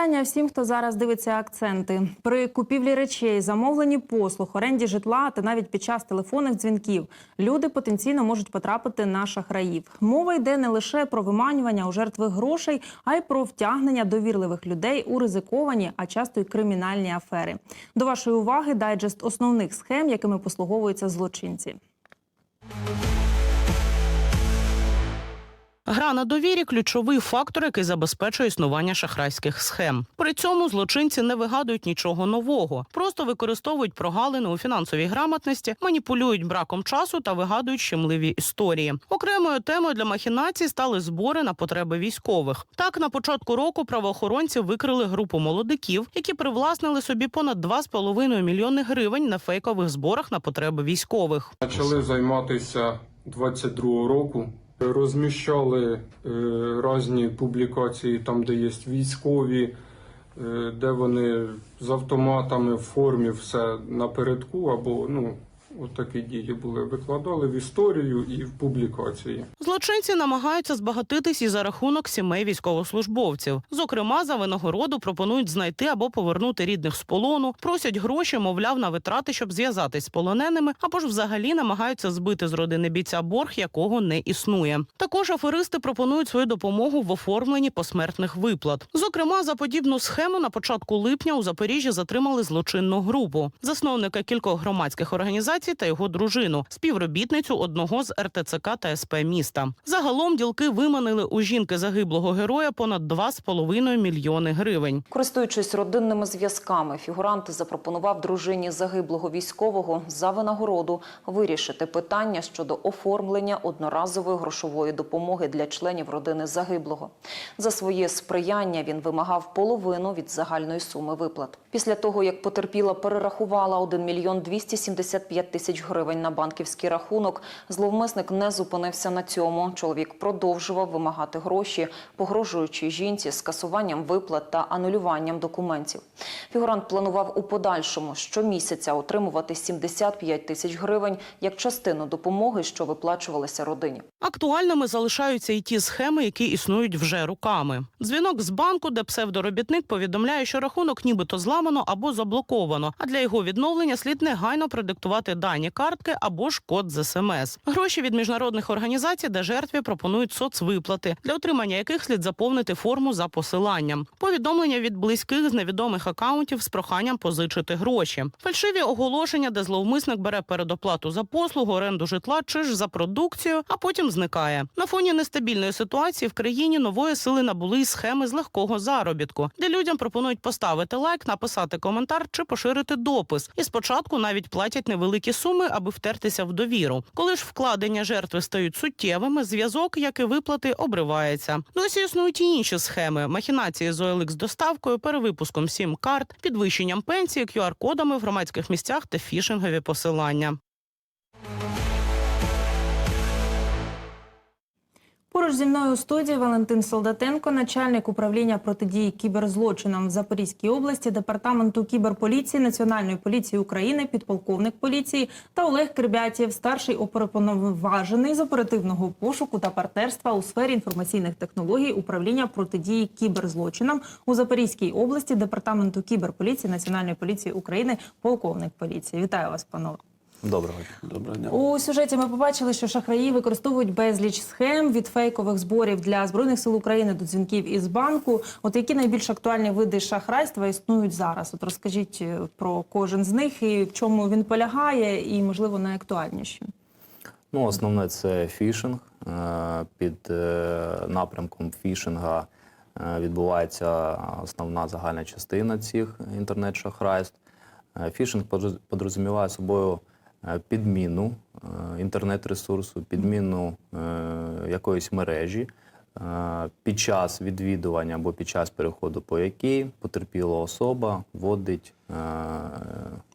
вітання всім, хто зараз дивиться акценти. При купівлі речей, замовленні послуг, оренді житла та навіть під час телефонних дзвінків люди потенційно можуть потрапити на шахраїв. Мова йде не лише про виманювання у жертви грошей, а й про втягнення довірливих людей у ризиковані, а часто й кримінальні афери. До вашої уваги дайджест основних схем, якими послуговуються злочинці. Гра на довірі ключовий фактор, який забезпечує існування шахрайських схем. При цьому злочинці не вигадують нічого нового, просто використовують прогалини у фінансовій грамотності, маніпулюють браком часу та вигадують щемливі історії. Окремою темою для махінацій стали збори на потреби військових. Так, на початку року правоохоронці викрили групу молодиків, які привласнили собі понад 2,5 мільйони гривень на фейкових зборах на потреби військових. Почали займатися 22 року. Розміщали е, різні публікації, там, де є військові, е, де вони з автоматами в формі все напередку, або ну, от дії були. Викладали в історію і в публікації. Злочинці намагаються збагатитись і за рахунок сімей військовослужбовців. Зокрема, за винагороду пропонують знайти або повернути рідних з полону, просять гроші, мовляв, на витрати, щоб зв'язатись з полоненими, або ж взагалі намагаються збити з родини бійця борг, якого не існує. Також аферисти пропонують свою допомогу в оформленні посмертних виплат. Зокрема, за подібну схему на початку липня у Запоріжжі затримали злочинну групу, засновника кількох громадських організацій та його дружину, співробітницю одного з РТЦК та СП міста. Загалом ділки виманили у жінки загиблого героя понад 2,5 мільйони гривень. Користуючись родинними зв'язками, фігурант запропонував дружині загиблого військового за винагороду вирішити питання щодо оформлення одноразової грошової допомоги для членів родини загиблого. За своє сприяння він вимагав половину від загальної суми виплат. Після того, як потерпіла перерахувала 1 мільйон 275 тисяч гривень на банківський рахунок, зловмисник не зупинився на цьому. Чоловік продовжував вимагати гроші, погрожуючи жінці скасуванням виплат та анулюванням документів. Фігурант планував у подальшому щомісяця отримувати 75 тисяч гривень як частину допомоги, що виплачувалися родині. Актуальними залишаються і ті схеми, які існують вже руками. Дзвінок з банку, де псевдоробітник повідомляє, що рахунок нібито зламано або заблоковано. А для його відновлення слід негайно продиктувати дані картки або ж код з СМС. Гроші від міжнародних організацій, де жертві пропонують соцвиплати, для отримання яких слід заповнити форму за посиланням. Повідомлення від близьких з невідомих акаунтів з проханням позичити гроші. Фальшиві оголошення, де зловмисник бере передоплату за послугу, оренду житла чи ж за продукцію, а потім зникає. На фоні нестабільної ситуації в країні нової сили набули схеми з легкого заробітку, де людям пропонують поставити лайк, написати коментар чи поширити допис. І спочатку навіть платять невеликі суми, аби втертися в довіру. Коли ж вкладення жертви стають суттєвими, зв'язок, як і виплати, обривається. Досі існують і інші схеми: махінації з OLX доставкою, перевипуском сім карт, підвищенням пенсії, QR-кодами в громадських місцях та фішингові посилання. Поруч зі мною у студії Валентин Солдатенко, начальник управління протидії кіберзлочинам в Запорізькій області, департаменту кіберполіції Національної поліції України, підполковник поліції та Олег Кирбятєв, старший оперуповноважений з оперативного пошуку та партнерства у сфері інформаційних технологій управління протидії кіберзлочинам у Запорізькій області, департаменту кіберполіції Національної поліції України, полковник поліції. Вітаю вас, панове. Доброго дня. Доброго дня. У сюжеті ми побачили, що шахраї використовують безліч схем від фейкових зборів для збройних сил України до дзвінків із банку. От які найбільш актуальні види шахрайства існують зараз? От розкажіть е, про кожен з них і в чому він полягає, і можливо найактуальніші. Ну, основне це фішинг. Е, Під е, напрямком фішинга відбувається основна загальна частина цих інтернет-шахрайств. Фішинг подроз- подрозуміває собою підміну е, інтернет-ресурсу, підміну е, якоїсь мережі е, під час відвідування або під час переходу по якій потерпіла особа вводить е,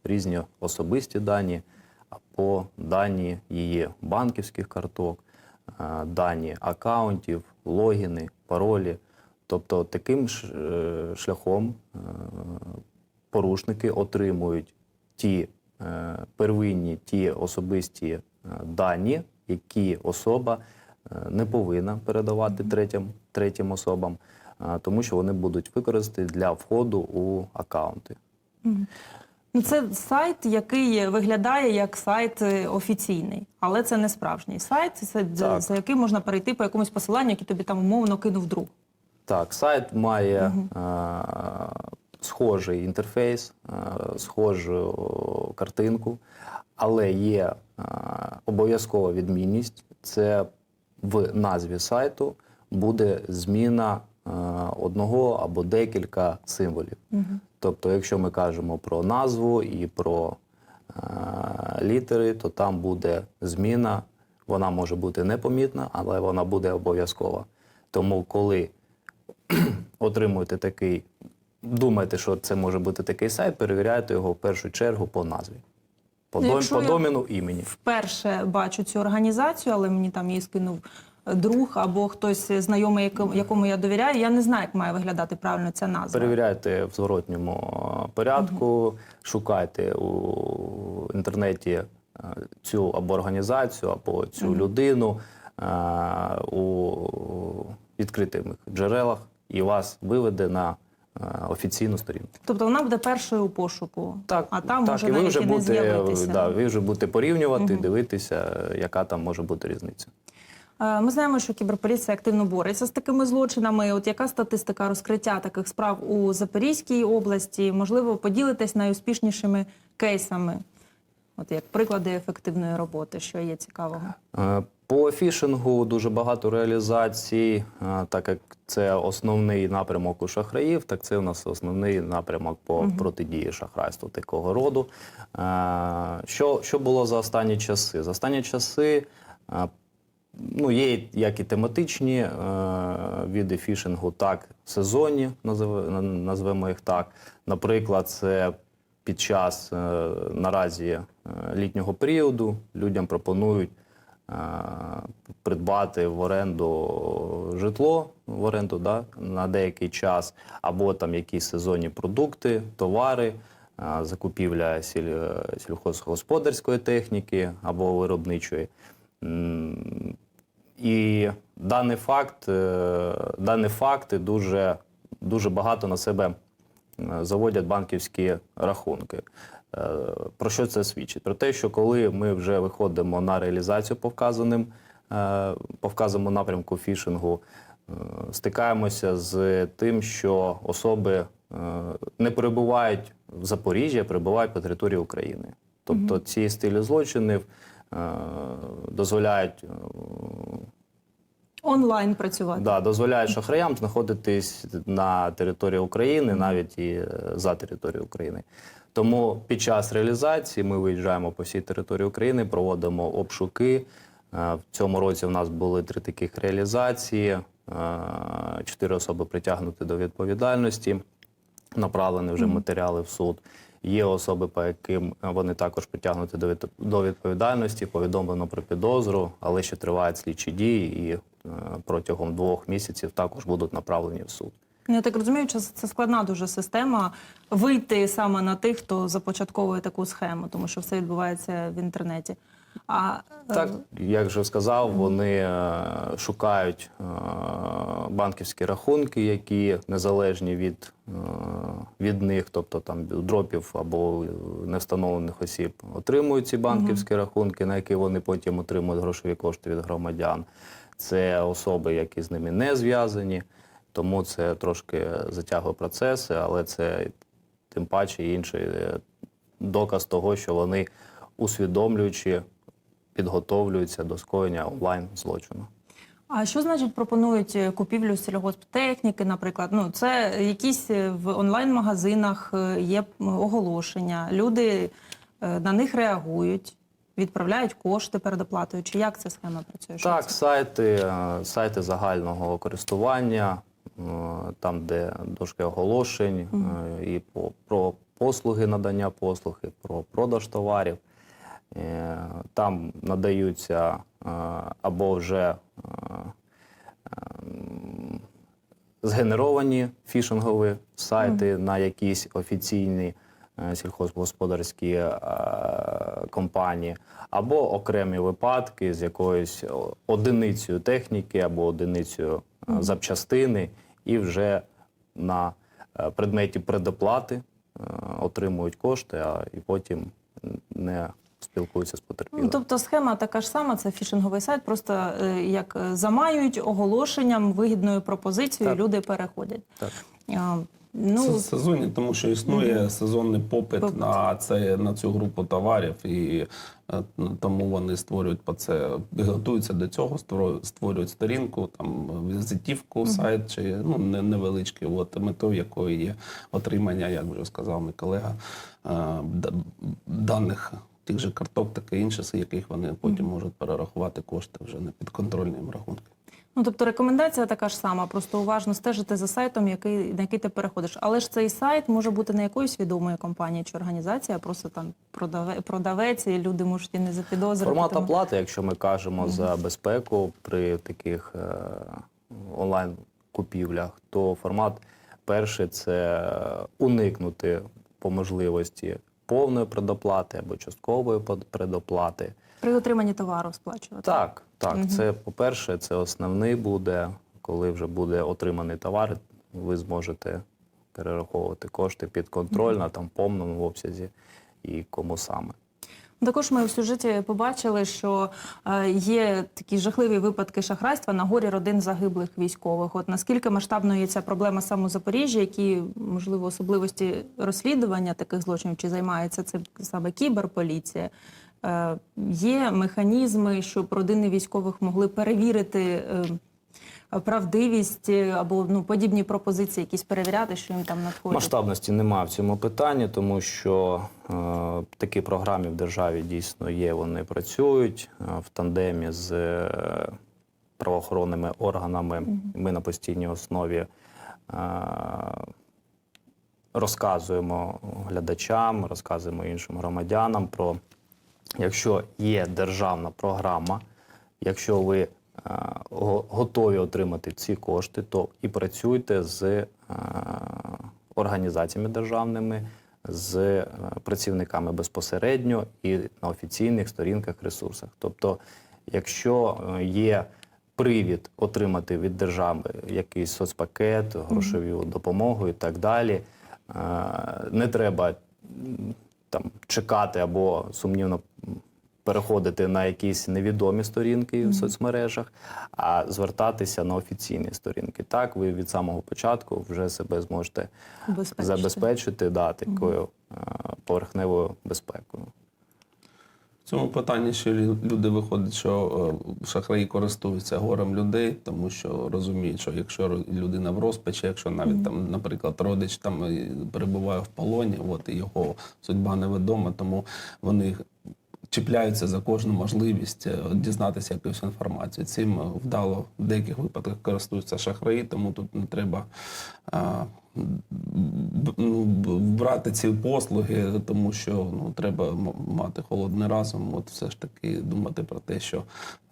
різні особисті дані або дані її банківських карток, е, дані акаунтів, логіни, паролі. Тобто таким е, шляхом е, порушники отримують ті е, первинні, ті особисті е, дані, які особа е, не повинна передавати третім, третім особам. е, тому що вони будуть використані для входу у аккаунти. Ну, це сайт, який виглядає як сайт е, офіційний, але це не справжній сайт. Це за, за яким можна перейти по якомусь посиланню, яке тобі там умовно кинув друг. Так, сайт має е, схожий інтерфейс, е, схожу картинку, але є е, обов'язкова відмінність. Це в назві сайту буде зміна е, одного або декілька символів. Тобто, якщо ми кажемо про назву і про літери, то там буде зміна. Вона може бути непомітна, але вона буде обов'язкова. Тому, коли отримуєте такий, думаєте, що це може бути такий сайт, перевіряйте його в першу чергу по назві, по, Ну, дом, по доміну імені. Вперше бачу цю організацію, але мені там її скинув е, друг або хтось знайомий, якому, якому я довіряю. Я не знаю, як має виглядати правильно ця назва. Перевіряйте в зворотньому е, порядку, шукайте у інтернеті е, цю або організацію, або цю людину е, у відкритих джерелах і вас виведе на офіційну сторінку. Тобто вона буде першою у пошуку, Так, а там так, може і ви вже будете, з'явитися. да, ви вже будете порівнювати, дивитися, е, яка там може бути різниця. Е, Ми знаємо, що кіберполіція активно бореться з такими злочинами. От яка статистика розкриття таких справ у Запорізькій області? Можливо, поділитесь найуспішнішими кейсами, от як приклади ефективної роботи, що є цікавого. По фішингу дуже багато реалізацій, так як це основний напрямок у шахраїв, так це у нас основний напрямок по протидії шахрайству такого роду. Що, що було за останні часи? За останні часи ну, є як і тематичні види фішингу, так сезонні, назвемо їх так. Наприклад, це під час е, наразі е, літнього періоду людям пропонують придбати в оренду житло в оренду да, на деякий час, або там якісь сезонні продукти, товари, е, закупівля сіль, сільхозгосподарської техніки або виробничої. І даний факт, е, дані факти дуже, дуже багато на себе е, заводять банківські рахунки. Е, Про що це свідчить? Про те, що коли ми вже виходимо на реалізацію по вказаним, е, по вказаному напрямку фішингу, е, стикаємося з тим, що особи не перебувають в Запоріжжі, а перебувають по території України. Тобто ці стилі злочинів дозволяють Онлайн працювати. Да, дозволяють шахраям знаходитись на території України, навіть і е, за територією України. Тому під час реалізації ми виїжджаємо по всій території України, проводимо обшуки. Е, В цьому році в нас були три таких реалізації. Е, Чотири особи притягнуті до відповідальності, направлені вже матеріали в суд. Є особи, по яким вони також притягнуті до відповідальності, повідомлено про підозру, але ще тривають слідчі дії, і протягом двох місяців також будуть направлені в суд. Я так розумію, що це складна дуже система вийти саме на тих, хто започатковує таку схему, тому що все відбувається в інтернеті. А е, Так, як вже сказав, вони е, шукають е, банківські рахунки, які незалежні від, е, від них, тобто там дропів або невстановлених осіб, отримують ці банківські рахунки, на які вони потім отримують грошові кошти від громадян. Це особи, які з ними не зв'язані, тому це трошки затягує процеси, але це тим паче інший е, доказ того, що вони усвідомлюючи підготовлюються до скоєння онлайн злочину. А що значить пропонують е, купівлю сільгосптехніки, наприклад? Ну це якісь е, в онлайн-магазинах є оголошення, люди на них реагують, відправляють кошти перед оплатою. Чи як ця схема працює? Що Так, це? сайти, е, сайти загального користування, е, там, де дошки оголошень, е, і по, про послуги надання послуг, і про продаж товарів. Там надаються або вже ем, згенеровані фішингові сайти на якісь офіційні сільхозгосподарські е, компанії, або окремі випадки з якоюсь одиницею техніки або одиницею е, запчастини, і вже на е, предметі предоплати е, отримують кошти, а і потім не спілкуються з Ну, потерпілим. тобто схема така ж сама, це фішинговий сайт, просто е, як е, замаюють оголошенням, вигідною пропозицією, Так. люди переходять. Так. Ну, Це сезонні, тому що існує сезонний попит, Попит. на це на цю групу товарів, і е, тому вони створюють по це, готуються до цього, створюють, сторінку, там візитівку, сайт чи ну невеличкий, от метою якої є отримання, як вже сказав мій колега, е, даних. Тих же карток, таке інше, з яких вони потім можуть перерахувати кошти вже на підконтрольні рахунки. Ну, тобто рекомендація така ж сама, просто уважно стежити за сайтом, який, на який ти переходиш. Але ж цей сайт може бути не якоїсь відомої компанії чи організації, а просто там продаве, продавець, і люди можуть і не запідозрити. Формат тому- оплати, якщо ми кажемо за безпеку при таких е, онлайн-купівлях, то формат перший це уникнути по можливості повної предоплати або часткової предоплати. При отриманні товару сплачувати. Так, так, Мгм. це по-перше, це основний буде, коли вже буде отриманий товар, ви зможете перераховувати кошти підконтрольно, там в повному обсязі і кому саме. Також ми в сюжеті побачили, що е, є такі жахливі випадки шахрайства на горі родин загиблих військових. От наскільки масштабною є ця проблема саме у Запоріжжі, які можливо особливості розслідування таких злочинів чи займається цим саме кіберполіція? Е, Є механізми, щоб родини військових могли перевірити е, правдивість е, або ну подібні пропозиції, якісь перевіряти, що їм там надходять? Масштабності немає в цьому питанні, тому що е, такі програми в державі дійсно є, вони працюють е, в тандемі з е, правоохоронними органами. Ми на постійній основі е, розказуємо глядачам, розказуємо іншим громадянам про якщо є державна програма, якщо ви е, готові отримати ці кошти, то і працюйте з е, організаціями державними, з е, працівниками безпосередньо і на офіційних сторінках, ресурсах. Тобто, якщо є привід отримати від держави якийсь соцпакет, грошову допомогу і так далі, не треба там чекати або сумнівно переходити на якісь невідомі сторінки в соцмережах, а звертатися на офіційні сторінки. Так, ви від самого початку вже себе зможете забезпечити да, такою е, поверхневою безпекою. В цьому питанні ще лю- люди виходять, що е, шахраї користуються горем людей, тому що розуміють, що якщо людина в розпачі, якщо навіть там, наприклад, родич там е, перебуває в полоні, от і його судьба невідома, тому вони чіпляються за кожну можливість е, дізнатися якусь інформацію. Цим е, вдало в деяких випадках користуються шахраї, тому тут не треба. а, ну, брати ці послуги, тому що ну, треба мати холодний разум. От все ж таки думати про те, що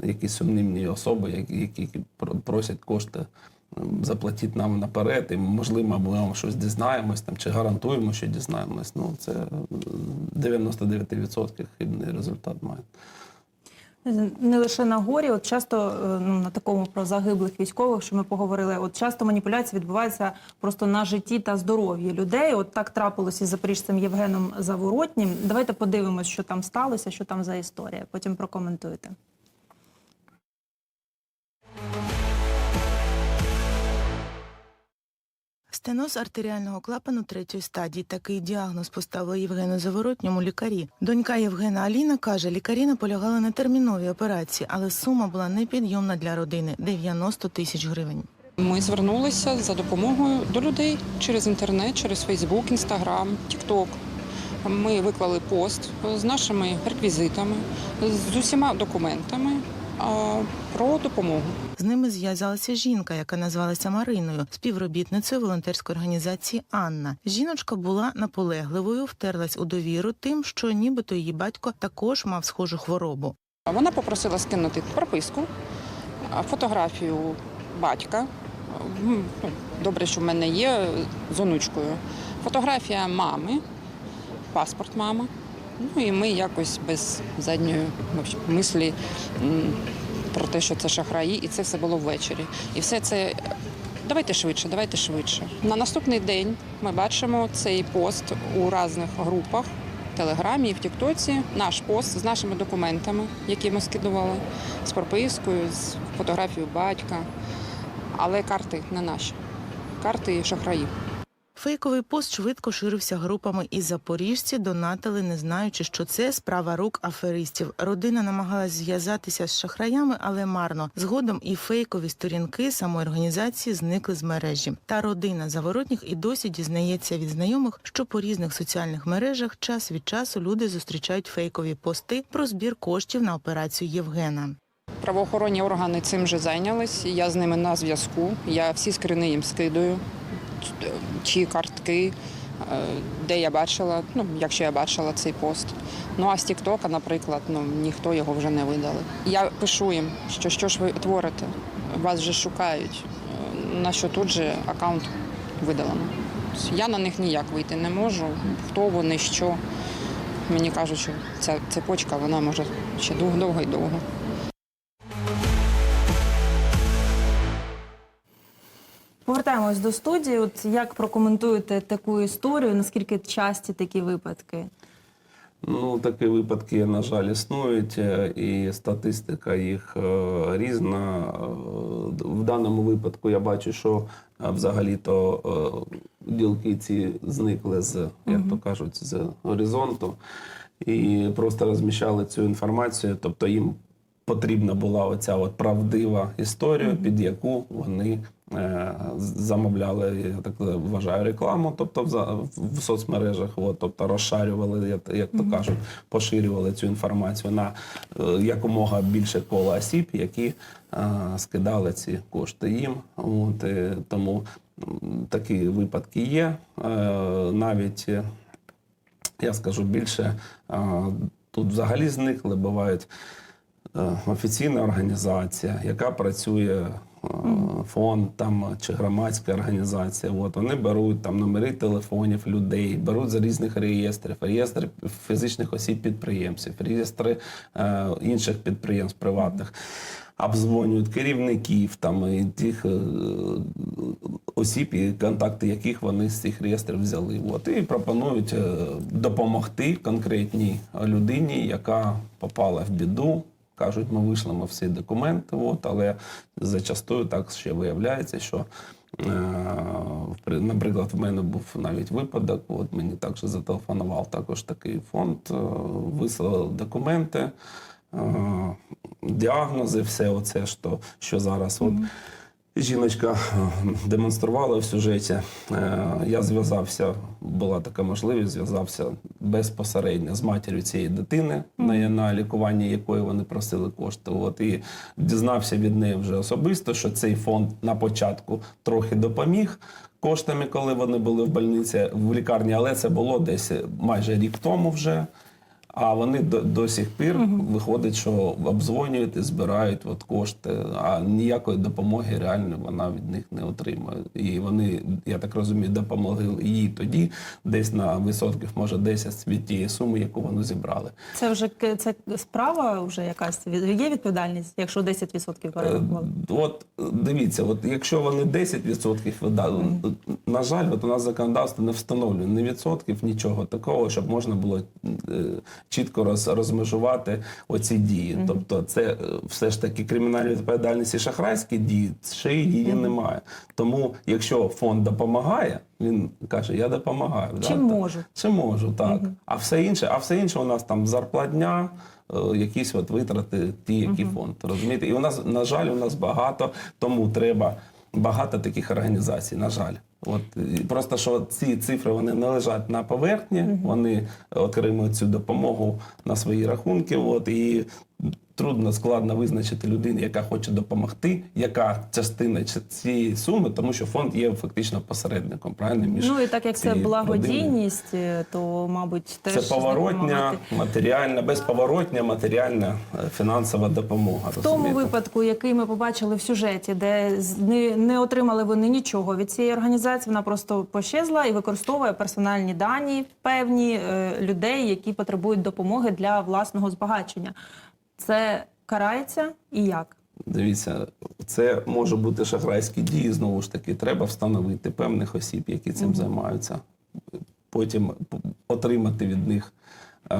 якісь сумнівні особи, які, які про- просять кошти, заплатіть нам наперед, і можливо, ми вам щось дізнаємось там чи гарантуємо, що дізнаємось. Ну це 99% хибний результат має. Не лише на горі, от часто е, ну, на такому про загиблих військових, що ми поговорили, от часто маніпуляції відбуваються просто на житті та здоров'ї людей. От так трапилося із запоріжцем Євгеном Заворотнім. Давайте подивимось, що там сталося, що там за історія. Потім прокоментуйте. Стеноз артеріального клапану третьої стадії. Такий діагноз поставили Євгену Заворотньому лікарі. Донька Євгена Аліна каже, лікарі наполягали на терміновій операції, але сума була непідйомна для родини 90 тисяч гривень. Ми звернулися за допомогою до людей через інтернет, через Фейсбук, Інстаграм, Тікток. Ми виклали пост з нашими реквізитами, з усіма документами про допомогу. З ними зв'язалася жінка, яка назвалася Мариною, співробітницею волонтерської організації Анна. Жіночка була наполегливою, втерлась у довіру тим, що нібито її батько також мав схожу хворобу. Вона попросила скинути прописку, фотографію батька. Ну, Добре, що в мене є з онучкою. Фотографія мами, паспорт мами. Ну і ми якось без задньої мислі про те, що це шахраї, і це все було ввечері. І все це Давайте швидше, давайте швидше. На наступний день ми бачимо цей пост у різних групах, в Телеграмі і в Тіктоці. Наш пост з нашими документами, які ми скидували, з пропискою, з фотографією батька. Але карти не наші. Карти шахраїв. Фейковий пост швидко ширився групами, і запоріжці донатили, не знаючи, що це справа рук аферистів. Родина намагалась зв'язатися з шахраями, але марно. Згодом і фейкові сторінки самої організації зникли з мережі. Та родина заворотніх і досі дізнається від знайомих, що по різних соціальних мережах час від часу люди зустрічають фейкові пости про збір коштів на операцію Євгена. Правоохоронні органи цим вже зайнялись. Я з ними на зв'язку. Я всі скрини їм скидаю, чи картки, е, де я бачила, ну якщо я бачила цей пост. Ну а з Тіктока, наприклад, ну ніхто його вже не видали. Я пишу їм, що що ж ви творите, вас вже шукають. Е, На що тут же аккаунт видалено. Я на них ніяк вийти не можу. Хто вони, що. Мені кажуть, що ця цепочка вона може ще довго довго і довго. Повертаємось до студії. От як прокоментуєте таку історію? Наскільки часті такі випадки? Ну, такі випадки, на жаль, існують, е, і статистика їх е, різна. Е, В даному випадку я бачу, що взагалі-то ділки ці зникли з, як то кажуть, з горизонту і просто розміщали цю інформацію. Тобто їм потрібна була оця от правдива історія, під яку вони замовляли, я так вважаю, рекламу, тобто в, в соцмережах, от, тобто розшарювали, як, як то кажуть, поширювали цю інформацію на е, якомога більше кола осіб, які е, скидали ці кошти їм. От, е, тому такі випадки є. Е, навіть е, я скажу більше, а, тут взагалі зникли, бувають е, офіційна організація, яка працює. Фонд там чи громадська організація, от вони беруть там номери телефонів людей, беруть з різних реєстрів, реєстри фізичних осіб підприємців, реєстри е, інших підприємств приватних, обдзвонюють керівників там і тих е, осіб, і контакти яких вони з цих реєстрів взяли. От, і пропонують е, допомогти конкретній людині, яка попала в біду. Кажуть, ми вийшли ми всі документи, от, але зачастую так ще виявляється, що, е, наприклад, в мене був навіть випадок, от мені також зателефонував також такий фонд, е, вислав документи, е, діагнози, все оце, що, що зараз. От, Жіночка е, демонструвала в сюжеті. Е, Я зв'язався, була така можливість, зв'язався безпосередньо з матір'ю цієї дитини, на, на лікування якої вони просили кошти. От і дізнався від неї вже особисто, що цей фонд на початку трохи допоміг. Коштами, коли вони були в больниці в лікарні, але це було десь майже рік тому вже. А вони до, до сих пір виходить, що обдзвонюють і збирають от кошти, а ніякої допомоги реально вона від них не отримує. І вони, я так розумію, допомогли їй тоді, десь на відсотків, може 10 від тієї суми, яку вони зібрали. Це вже це справа, вже якась є відповідальність, якщо 10% перерахували? Е, От дивіться, от якщо вони 10% видали, на жаль, от у нас законодавство не встановлює ні відсотків, нічого такого, щоб можна було е, чітко роз, розмежувати оці дії. Тобто, це е, все ж таки кримінальна відповідальність і шахрайські дії, ще її немає. Тому, якщо фонд допомагає, він каже, я допомагаю. Чи да, можу? так. Чи можу, так. А все інше, а все інше у нас там зарплатня, е, якісь от витрати, ті, які фонд. Розумієте? І у нас, на жаль, у нас багато, тому треба багато таких організацій, на жаль. От просто що ці цифри вони не лежать на поверхні, вони отримують цю допомогу на свої рахунки. От і трудно складно визначити людину, яка хоче допомогти, яка частина цієї суми, тому що фонд є фактично посередником, правильно між Ну і так як це благодійність, е, то мабуть теж Це поворотня, матеріальна, безповоротня матеріальна е, фінансова допомога. В тому випадку, який ми побачили в сюжеті, де не, не отримали вони нічого від цієї організації, вона просто пощезла і використовує персональні дані певні е, людей, які потребують допомоги для власного збагачення. Це карається і як? Дивіться, Це може бути шахрайські дії. Знову ж таки, треба встановити певних осіб, які цим займаються. Потім отримати від них, е,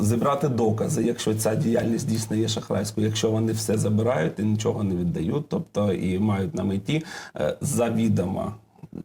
зібрати докази, якщо ця діяльність дійсно є шахрайською, якщо вони все забирають і нічого не віддають, тобто і мають на меті е, завідомо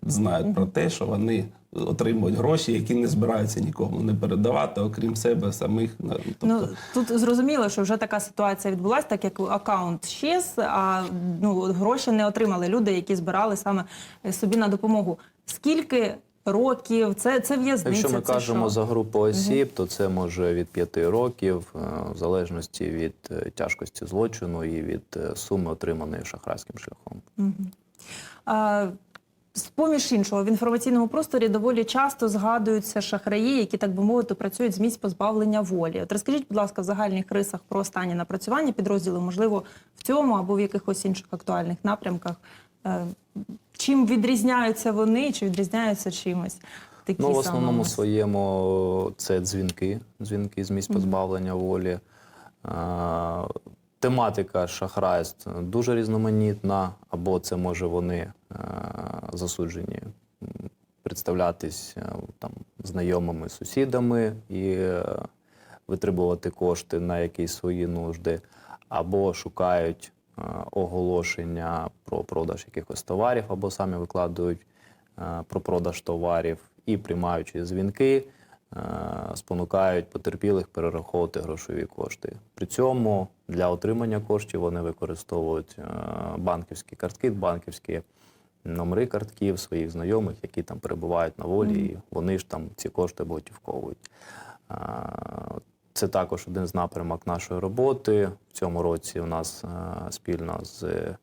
знають про те, що вони отримують гроші, які не збираються нікому не передавати, окрім себе самих. Ну, Тобто, Ну тут зрозуміло, що вже така ситуація відбулася, так як аккаунт щез, а ну гроші не отримали люди, які збирали саме собі на допомогу. Скільки років це, це в'язниця? Якщо ми це кажемо що? за групу осіб, то це може від 5 років, е, в залежності від е, тяжкості злочину і від е, суми, отриманої шахрайським шляхом. А, з поміж іншого, в інформаційному просторі доволі часто згадуються шахраї, які, так би мовити, працюють з місць позбавлення волі. От розкажіть, будь ласка, в загальних рисах про останні напрацювання підрозділу, можливо, в цьому або в якихось інших актуальних напрямках. Е, Чим відрізняються вони, чи відрізняються чимось? Такі Ну, в основному у своєму це дзвінки, дзвінки з місць позбавлення волі. Тематика шахрайств дуже різноманітна, або це може вони а, засуджені представлятись там, знайомими сусідами і е, витребувати кошти на якісь свої нужди, або шукають е, оголошення про продаж якихось товарів, або самі викладають е, про продаж товарів і приймаючи дзвінки, е, спонукають потерпілих перераховувати грошові кошти. При цьому для отримання коштів вони використовують е, банківські картки, банківські номери картків своїх знайомих, які там перебувають на волі, і вони ж там ці кошти готівковують. Це також один з напрямок нашої роботи. В цьому році у нас е, спільно з е,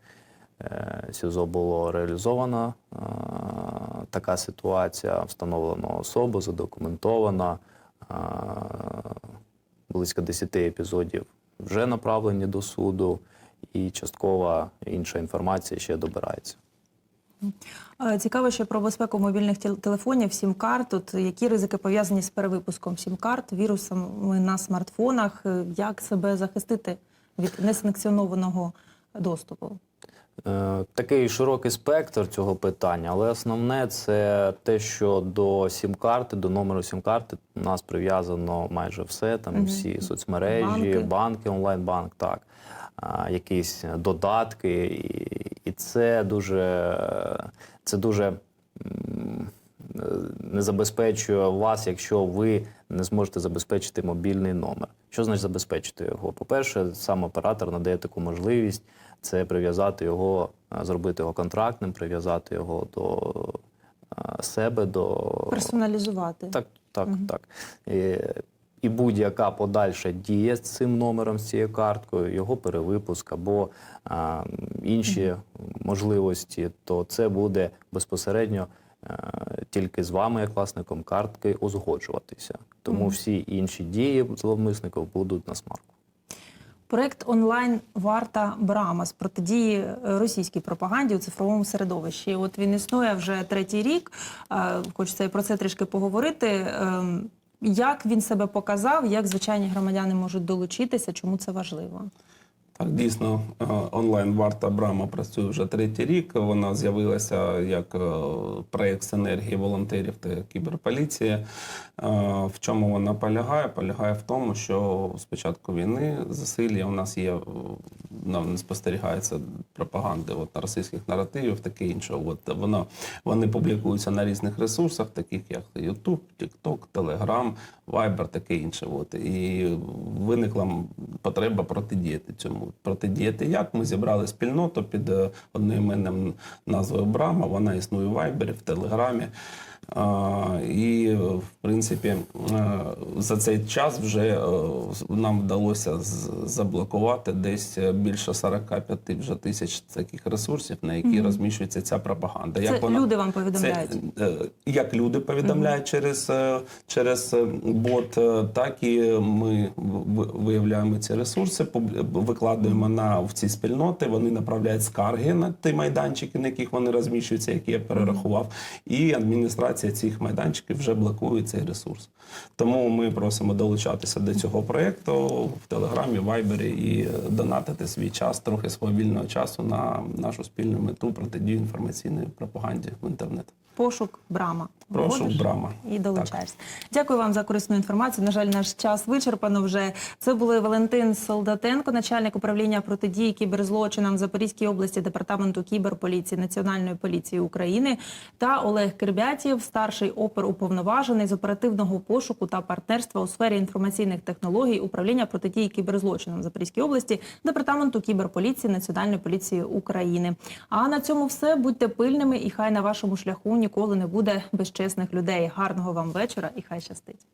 СІЗО було реалізована е, така ситуація, встановлено особу, задокументована. Е, Близько 10 епізодів вже направлені до суду, і часткова інша інформація ще добирається. Е, Цікаво ще про безпеку мобільних телефонів, сім-карт. От які ризики пов'язані з перевипуском сім-карт, вірусами на смартфонах, Е, як себе захистити від несанкціонованого доступу? Е, Такий широкий спектр цього питання, але основне це те, що до сім-карти, до номеру сім-карти у нас прив'язано майже все, там всі соцмережі, Банки. банки, онлайн-банк, так, якісь додатки, і, і це дуже, це дуже не забезпечує вас, якщо ви не зможете забезпечити мобільний номер. Що значить забезпечити його? По-перше, сам оператор надає таку можливість це прив'язати його, е, зробити його контрактним, прив'язати його до е, себе, до Персоналізувати. так, так, так. І, і будь-яка подальша дія з цим номером, з цією карткою, його перевипуск або а, інші можливості, то це буде безпосередньо е, тільки з вами, як власником картки, узгоджуватися. Тому всі інші дії зловмисників будуть на смарку. Проект онлайн Варта Брама з протидії е, російській пропаганді у цифровому середовищі. От він існує вже третій рік. Е, Хочеться про це трішки поговорити. Ем, Як він себе показав, як звичайні громадяни можуть долучитися, чому це важливо? Так, дійсно, е, онлайн варта Брама працює вже третій рік. Вона з'явилася як е, проєкт синергії волонтерів та кіберполіції. Е, В чому вона полягає? Полягає в тому, що з початку війни засилля у нас є, нам не спостерігається пропаганди от, російських наративів, таке інше. От, воно, вони публікуються на різних ресурсах, таких як YouTube, TikTok, Telegram, Viber, таке інше. От. І виникла потреба протидіяти цьому. Протидіяти як? Ми зібрали спільноту під е, одноіменним назвою Брама. Вона існує в Вайбері, в Телеграмі. І, в принципі, е, за цей час вже е, нам вдалося заблокувати десь е, більше 45 вже тисяч таких ресурсів, на які розміщується ця пропаганда. Це люди вам повідомляють. е, як люди повідомляють через, е, через е, бот, так і ми виявляємо ці ресурси, викладаємо на в ці спільноти. Вони направляють скарги на ті майданчики, на яких вони розміщуються, які я перерахував, і адміністрація. Адміністрація цих майданчиків вже блокує цей ресурс. Тому ми просимо долучатися до цього проєкту в Телеграмі, Вайбері і е, донатити свій час, трохи свого вільного часу на нашу спільну мету протидію інформаційної пропаганді в інтернет. Пошук Брама. Прошу, Вводиш Брама. І долучаєшся. Дякую вам за корисну інформацію. На жаль, наш час вичерпано вже. Це були Валентин Солдатенко, начальник управління протидії кіберзлочинам в Запорізькій області департаменту кіберполіції Національної поліції України та Олег Кирбятів, старший оперуповноважений з оперативного пошуку та партнерства у сфері інформаційних технологій управління протидії кіберзлочинам Запорізькій області департаменту кіберполіції Національної поліції України. А на цьому все будьте пильними, і хай на вашому шляху ніколи не буде безчесних людей. Гарного вам вечора і хай щастить.